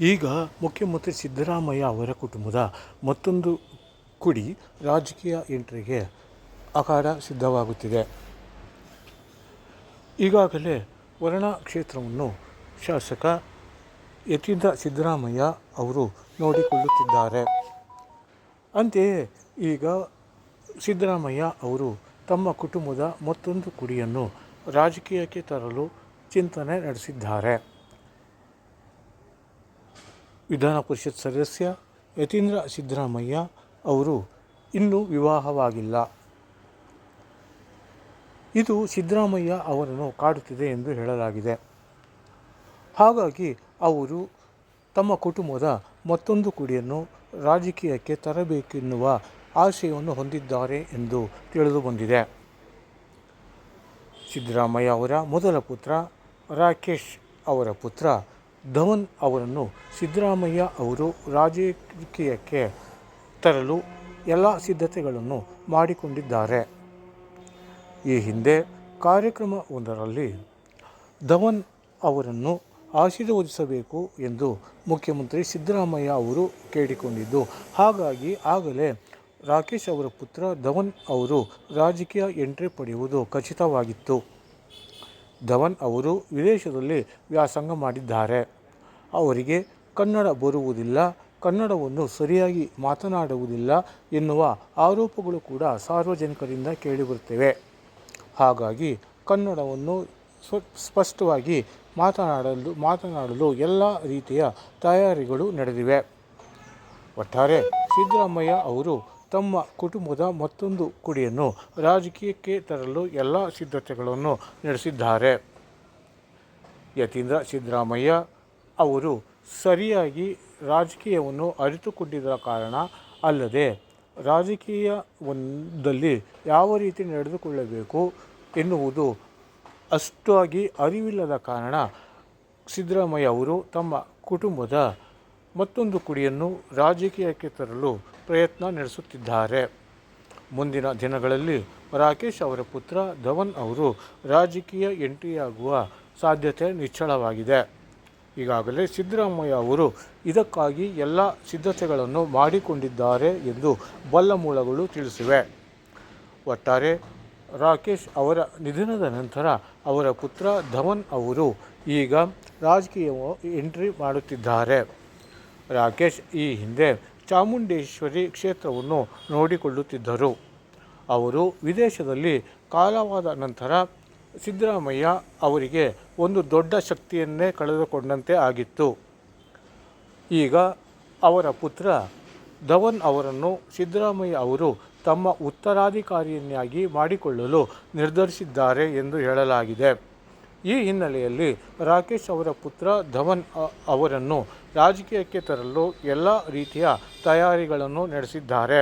ಈಗ ಮುಖ್ಯಮಂತ್ರಿ ಸಿದ್ದರಾಮಯ್ಯ ಅವರ ಕುಟುಂಬದ ಮತ್ತೊಂದು ಕುಡಿ ರಾಜಕೀಯ ಎಂಟ್ರಿಗೆ ಅಖಾಡ ಸಿದ್ಧವಾಗುತ್ತಿದೆ. ಈಗಾಗಲೇ ವರ್ಣ ಕ್ಷೇತ್ರವನ್ನು ಶಾಸಕ ಯತೀಂದ್ರ ಸಿದ್ದರಾಮಯ್ಯ ಅವರು ನೋಡಿಕೊಳ್ಳುತ್ತಿದ್ದಾರೆ. ಅಂತೆಯೇ ಈಗ ಸಿದ್ದರಾಮಯ್ಯ ಅವರು ತಮ್ಮ ಕುಟುಂಬದ ಮತ್ತೊಂದು ಕುಡಿಯನ್ನು ರಾಜಕೀಯಕ್ಕೆ ತರಲು ಚಿಂತನೆ ನಡೆಸಿದ್ದಾರೆ. ವಿಧಾನ ಪರಿಷತ್ ಸದಸ್ಯ ಯತೀಂದ್ರ ಸಿದ್ದರಾಮಯ್ಯ ಅವರು ಇನ್ನೂ ವಿವಾಹವಾಗಿಲ್ಲ. ಇದು ಸಿದ್ದರಾಮಯ್ಯ ಅವರನ್ನು ಕಾಡುತ್ತಿದೆ ಎಂದು ಹೇಳಲಾಗಿದೆ. ಹಾಗಾಗಿ ಅವರು ತಮ್ಮ ಕುಟುಂಬದ ಮತ್ತೊಂದು ಕುಡಿಯನ್ನು ರಾಜಕೀಯಕ್ಕೆ ತರಬೇಕೆನ್ನುವ ಆಶಯವನ್ನು ಹೊಂದಿದ್ದಾರೆ ಎಂದು ತಿಳಿದು ಬಂದಿದೆ ಸಿದ್ದರಾಮಯ್ಯ ಅವರ ಮೊದಲ ಪುತ್ರ ರಾಕೇಶ್ ಅವರ ಪುತ್ರ ಧವನ್ ಅವರನ್ನು ಸಿದ್ದರಾಮಯ್ಯ ಅವರು ರಾಜಕೀಯಕ್ಕೆ ತರಲು ಎಲ್ಲ ಸಿದ್ಧತೆಗಳನ್ನು ಮಾಡಿಕೊಂಡಿದ್ದಾರೆ. ಈ ಹಿಂದೆ ಕಾರ್ಯಕ್ರಮವೊಂದರಲ್ಲಿ ಧವನ್ ಅವರನ್ನು ಆಶೀರ್ವದಿಸಬೇಕು ಎಂದು ಮುಖ್ಯಮಂತ್ರಿ ಸಿದ್ದರಾಮಯ್ಯ ಅವರು ಕೇಳಿಕೊಂಡಿದ್ದು, ಹಾಗಾಗಿ ಆಗಲೇ ರಾಕೇಶ್ ಅವರ ಪುತ್ರ ಧವನ್ ಅವರು ರಾಜಕೀಯ ಎಂಟ್ರಿ ಪಡೆಯುವುದು ಖಚಿತವಾಗಿತ್ತು. ಧವನ್ ಅವರು ವಿದೇಶದಲ್ಲಿ ವ್ಯಾಸಂಗ ಮಾಡಿದ್ದಾರೆ. ಅವರಿಗೆ ಕನ್ನಡ ಬರುವುದಿಲ್ಲ, ಕನ್ನಡವನ್ನು ಸರಿಯಾಗಿ ಮಾತನಾಡುವುದಿಲ್ಲ ಎನ್ನುವ ಆರೋಪಗಳು ಕೂಡ ಸಾರ್ವಜನಿಕರಿಂದ ಕೇಳಿಬರುತ್ತಿವೆ. ಹಾಗಾಗಿ ಕನ್ನಡವನ್ನು ಸ್ಪಷ್ಟವಾಗಿ ಮಾತನಾಡಲು ಮಾತನಾಡಲು ಎಲ್ಲ ರೀತಿಯ ತಯಾರಿಗಳು ನಡೆದಿವೆ. ಒಟ್ಟಾರೆ ಸಿದ್ದರಾಮಯ್ಯ ಅವರು ತಮ್ಮ ಕುಟುಂಬದ ಮತ್ತೊಂದು ಕುಡಿಯನ್ನು ರಾಜಕೀಯಕ್ಕೆ ತರಲು ಎಲ್ಲ ಸಿದ್ಧತೆಗಳನ್ನು ನಡೆಸಿದ್ದಾರೆ. ಯತೀಂದ್ರ ಸಿದ್ದರಾಮಯ್ಯ ಅವರು ಸರಿಯಾಗಿ ರಾಜಕೀಯವನ್ನು ಅರಿತುಕೊಂಡಿದ್ದ ಕಾರಣ ಅಲ್ಲದೆ ರಾಜಕೀಯ ಒಂದಲ್ಲಿ ಯಾವ ರೀತಿ ನಡೆದುಕೊಳ್ಳಬೇಕು ಎನ್ನುವುದು ಅಷ್ಟಾಗಿ ಅರಿವಿಲ್ಲದ ಕಾರಣ ಸಿದ್ದರಾಮಯ್ಯ ಅವರು ತಮ್ಮ ಕುಟುಂಬದ ಮತ್ತೊಂದು ಕುಡಿಯನ್ನು ರಾಜಕೀಯಕ್ಕೆ ತರಲು ಪ್ರಯತ್ನ ನಡೆಸುತ್ತಿದ್ದಾರೆ. ಮುಂದಿನ ದಿನಗಳಲ್ಲಿ ರಾಕೇಶ್ ಅವರ ಪುತ್ರ ಧವನ್ ಅವರು ರಾಜಕೀಯ ಎಂಟ್ರಿಯಾಗುವ ಸಾಧ್ಯತೆ ನಿಚ್ಚಳವಾಗಿದೆ. ಈಗಾಗಲೇ ಸಿದ್ದರಾಮಯ್ಯ ಅವರು ಇದಕ್ಕಾಗಿ ಎಲ್ಲ ಸಿದ್ಧತೆಗಳನ್ನು ಮಾಡಿಕೊಂಡಿದ್ದಾರೆ ಎಂದು ಬಲ್ಲ ಮೂಲಗಳು ತಿಳಿಸಿವೆ. ಒಟ್ಟಾರೆ ರಾಕೇಶ್ ಅವರ ನಿಧನದ ನಂತರ ಅವರ ಪುತ್ರ ಧವನ್ ಅವರು ಈಗ ರಾಜಕೀಯ ಎಂಟ್ರಿ ಮಾಡುತ್ತಿದ್ದಾರೆ. ರಾಕೇಶ್ ಈ ಹಿಂದೆ ಚಾಮುಂಡೇಶ್ವರಿ ಕ್ಷೇತ್ರವನ್ನು ನೋಡಿಕೊಳ್ಳುತ್ತಿದ್ದರು. ಅವರು ವಿದೇಶದಲ್ಲಿ ಕಾಲವಾದ ನಂತರ ಸಿದ್ದರಾಮಯ್ಯ ಅವರಿಗೆ ಒಂದು ದೊಡ್ಡ ಶಕ್ತಿಯನ್ನೇ ಕಳೆದುಕೊಂಡಂತೆ ಆಗಿತ್ತು. ಈಗ ಅವರ ಪುತ್ರ ಧವನ್ ಅವರನ್ನು ಸಿದ್ದರಾಮಯ್ಯ ಅವರು ತಮ್ಮ ಉತ್ತರಾಧಿಕಾರಿಯನ್ನಾಗಿ ಮಾಡಿಕೊಳ್ಳಲು ನಿರ್ಧರಿಸಿದ್ದಾರೆ ಎಂದು ಹೇಳಲಾಗಿದೆ. ಈ ಹಿನ್ನೆಲೆಯಲ್ಲಿ ರಾಕೇಶ್ ಅವರ ಪುತ್ರ ಧವನ್ ಅವರನ್ನು ರಾಜಕೀಯಕ್ಕೆ ತರಲು ಎಲ್ಲ ರೀತಿಯ ತಯಾರಿಗಳನ್ನು ನಡೆಸಿದ್ದಾರೆ.